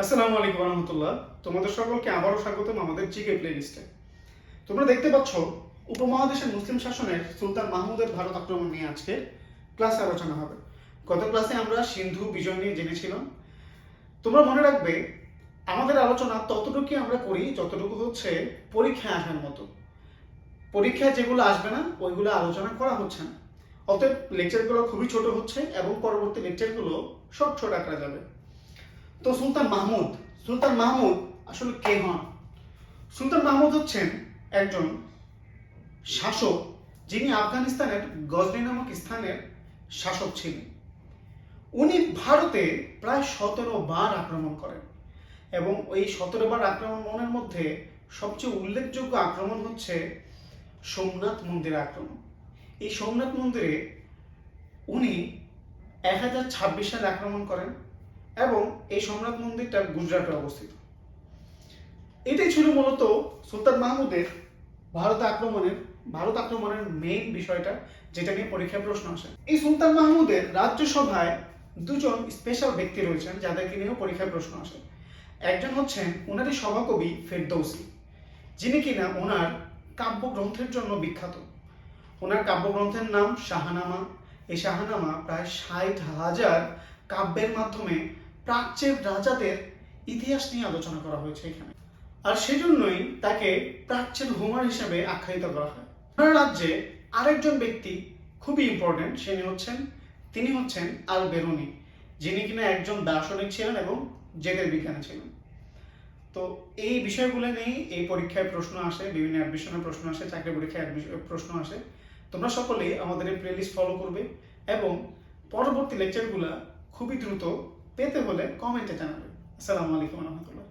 আসসালামু আলাইকুম রহমতুল্লাহ তোমাদের সকলকে আবারও স্বাগতম আমাদের জিকে প্লেলিস্টে তোমরা দেখতে পাচ্ছ, উপমহাদেশের মুসলিম শাসনের সুলতান মাহমুদের ভারত আক্রমণ নিয়ে আজকে ক্লাসে আলোচনা হবে। গত ক্লাসে আমরা সিন্ধু বিজয় নিয়ে জেনেছিলাম। তোমরা মনে রাখবে, আমাদের আলোচনা ততটুকুই আমরা করি যতটুকু হচ্ছে পরীক্ষায় আসার মতো। পরীক্ষায় যেগুলো আসবে না, ওইগুলো আলোচনা করা হচ্ছে না। অতএব লেকচারগুলো খুবই ছোট হচ্ছে এবং পরবর্তী লেকচারগুলো শর্ট শর্ট আঁকড়া যাবে। তো সুলতান মাহমুদ সুলতান মাহমুদ আসলে কে হন? সুলতান মাহমুদ হচ্ছেন একজন শাসক যিনি আফগানিস্তানের গজনি নামক স্থানের শাসক ছিলেন। উনি ভারতে প্রায় সতেরো বার আক্রমণ করেন এবং ওই সতেরো বার আক্রমণের মধ্যে সবচেয়ে উল্লেখযোগ্য আক্রমণ হচ্ছে সোমনাথ মন্দিরে আক্রমণ। এই সোমনাথ মন্দিরে উনি এক হাজার ছাব্বিশ সালে আক্রমণ করেন। এবং এই সম্রাট মন্দিরটা গুজরাটে অবস্থিত। এটাই ছিল মূলত সুলতান মাহমুদের ভারত আক্রমণের ভারত আক্রমণের মেইন বিষয়টা যেটা নিয়ে পরীক্ষায় প্রশ্ন আসে। এই সুলতান মাহমুদের রাজ্যসভায় দুজন স্পেশাল ব্যক্তি রয়েছেন যাদেরকে নিয়েও পরীক্ষায় প্রশ্ন আসে। একজন হচ্ছেন ওনারই সভাকবি ফেরদৌসি, যিনি কিনা ওনার কাব্যগ্রন্থের জন্য বিখ্যাত। ওনার কাব্যগ্রন্থের নাম শাহানামা। এই শাহানামা প্রায় ষাট হাজার কাব্যের মাধ্যমে প্রাচ্যের রাজাদের ইতিহাস নিয়ে আলোচনা করা হয়েছে এখানে। আর সেজন্যই তাকে প্রাচ্যের হোমার হিসেবে আখ্যায়িত করা হয়। রাজ্যে আরেকজন ব্যক্তি খুবই ইম্পর্টেন্ট তিনি হচ্ছেন তিনি হচ্ছেন আল বেরুনি, যিনি কিনা একজন দার্শনিক ছিলেন এবং জেদের বিজ্ঞানী ছিলেন। তো এই বিষয়গুলো নিয়েই এই পরীক্ষায় প্রশ্ন আসে, বিভিন্ন অ্যাডমিশনের প্রশ্ন আসে, চাকরি পরীক্ষায় প্রশ্ন আসে। তোমরা সকলেই আমাদের এই প্লেলিস্ট ফলো করবে এবং পরবর্তী লেকচারগুলো খুবই দ্রুত পেতে হলে কমেন্টে জানাবেন। আসসালামু আলাইকুম রহমতুল্লাহ।